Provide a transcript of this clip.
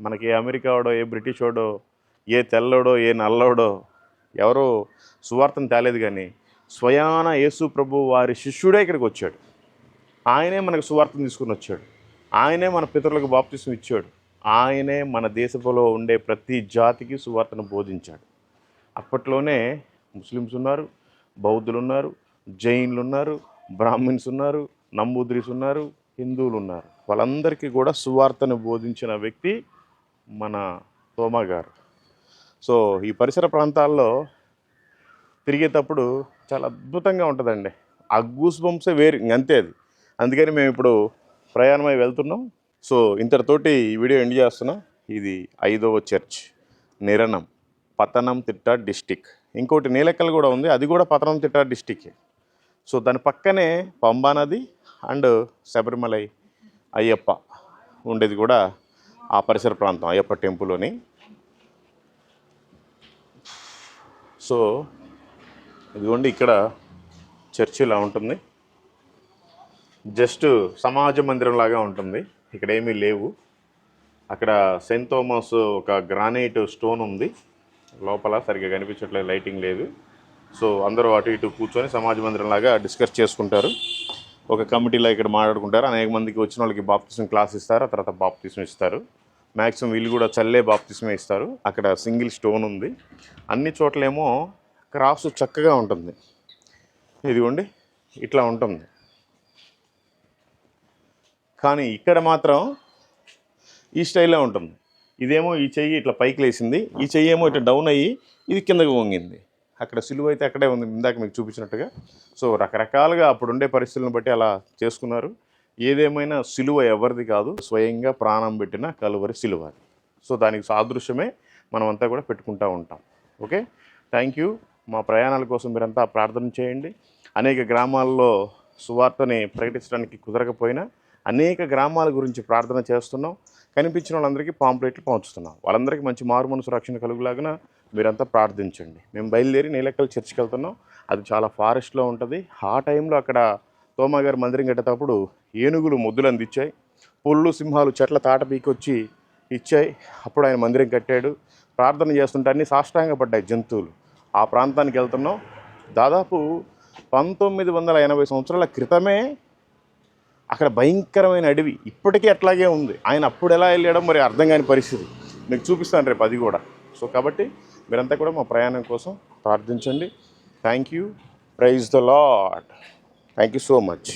మనకి ఏ అమెరికా వాడో ఏ బ్రిటిష్ వాడో ఏ తెల్లోడో ఏ నల్లోడో ఎవరో సువార్తను తేలేదు కానీ స్వయాన యేసు ప్రభు వారి శిష్యుడే ఇక్కడికి వచ్చాడు. ఆయనే మనకు సువార్తను తీసుకుని వచ్చాడు. ఆయనే మన పితరులకు బాప్తిసం ఇచ్చాడు. ఆయనే మన దేశంలో ఉండే ప్రతి జాతికి సువార్తను బోధించాడు. అప్పట్లోనే ముస్లిమ్స్ ఉన్నారు బౌద్ధులు ఉన్నారు జైన్లు ఉన్నారు బ్రాహ్మిన్స్ ఉన్నారు నంబూద్రీస్ ఉన్నారు హిందువులు ఉన్నారు. వాళ్ళందరికీ కూడా సువార్తను బోధించిన వ్యక్తి మన తోమా గారు. సో ఈ పరిసర ప్రాంతాల్లో తిరిగేటప్పుడు చాలా అద్భుతంగా ఉంటుందండి. ఆ గూస్ బంప్సే వేరు ఇంక అంతే అది. అందుకని మేము ఇప్పుడు ప్రయాణమై వెళ్తున్నాం. సో ఇంతటితోటి ఈ వీడియో ఎండ్ చేస్తున్నాం. ఇది ఐదవ చర్చ్ నిరణం పతనంతిట్ట డిస్టిక్. ఇంకోటి నీలెక్కలు కూడా ఉంది అది కూడా పతనం తిట్ట డిస్టిక్ సో దాని పక్కనే పంబా నది అండ్ శబరిమలై అయ్యప్ప ఉండేది కూడా ఆ పరిసర ప్రాంతం అయ్యప్ప టెంపుల్ అని సో ఇదిగోండి ఇక్కడ చర్చి ఇలా ఉంటుంది. జస్ట్ సమాజ మందిరం లాగా ఉంటుంది. ఇక్కడ ఏమీ లేవు. అక్కడ సెయింట్ థోమస్ ఒక గ్రానైట్ స్టోన్ ఉంది. లోపల సరిగ్గా కనిపించట్లేదు లైటింగ్ లేదు. సో అందరూ అటు ఇటు కూర్చొని సమాజ మందిరం లాగా డిస్కస్ చేసుకుంటారు. ఒక కమిటీలో ఇక్కడ మాట్లాడుకుంటారు. అనేక మందికి వచ్చిన వాళ్ళకి బాప్తిసం క్లాస్ ఇస్తారు. ఆ తర్వాత బాప్తిసం ఇస్తారు. మ్యాక్సిమం వీళ్ళు కూడా చల్లే బాప్తిసమే ఇస్తారు. అక్కడ సింగిల్ స్టోన్ ఉంది. అన్ని చోట్లేమో క్రాస్ చక్కగా ఉంటుంది. ఇదిగోండి ఇట్లా ఉంటుంది. కానీ ఇక్కడ మాత్రం ఈ స్టైల్లో ఉంటుంది. ఇదేమో ఈ చెయ్యి ఇట్లా పైకి లేసింది ఈ చెయ్యి ఏమో ఇట్లా డౌన్ అయ్యి ఇది కిందకు వంగింది. అక్కడ సిలువ అయితే అక్కడే ఉంది ఇందాక మీకు చూపించినట్టుగా. సో రకరకాలుగా అప్పుడుండే పరిస్థితులను బట్టి అలా చేసుకున్నారు. ఏదేమైనా సిలువ ఎవరిది కాదు స్వయంగా ప్రాణం పెట్టిన కలువరి సిలువ సో దానికి సాదృశ్యమే మనమంతా కూడా పెట్టుకుంటూ ఉంటాం. ఓకే? Thank you. మా ప్రయాణాల కోసం మీరంతా ప్రార్థన చేయండి. అనేక గ్రామాల్లో సువార్తని ప్రకటించడానికి కుదరకపోయినా అనేక గ్రామాల గురించి ప్రార్థన చేస్తున్నాం. కనిపించిన వాళ్ళందరికీ పాంప్లెట్లు పంచుతున్నాం. వాళ్ళందరికీ మంచి మారు మనసు రక్షణ కలుగులాగా మీరంతా ప్రార్థించండి. మేము బయలుదేరి నీలక్కల్ చర్చికి వెళ్తున్నాం. అది చాలా ఫారెస్ట్లో ఉంటుంది. ఆ టైంలో అక్కడ తోమాగారి మందిరం కట్టేటప్పుడు ఏనుగులు ముద్దులు అందించాయి. పుళ్ళు సింహాలు చెట్ల తాట పీకొచ్చి ఇచ్చాయి. అప్పుడు ఆయన మందిరం కట్టాడు. ప్రార్థన చేస్తుంటే అన్ని సాష్టాంగపడ్డాయి జంతువులు. ఆ ప్రాంతానికి వెళ్తున్నాం. దాదాపు పంతొమ్మిది వందల ఎనభై సంవత్సరాల క్రితమే అక్కడ భయంకరమైన అడవి ఇప్పటికీ అట్లాగే ఉంది. ఆయన అప్పుడు ఎలా వెళ్ళాడో మరి అర్థం కాని పరిస్థితి. మీకు చూపిస్తాను రేపు అది కూడా. సో కాబట్టి మీరంతా కూడా మా ప్రయాణం కోసం ప్రార్థించండి. Thank you praise the Lord thank you so much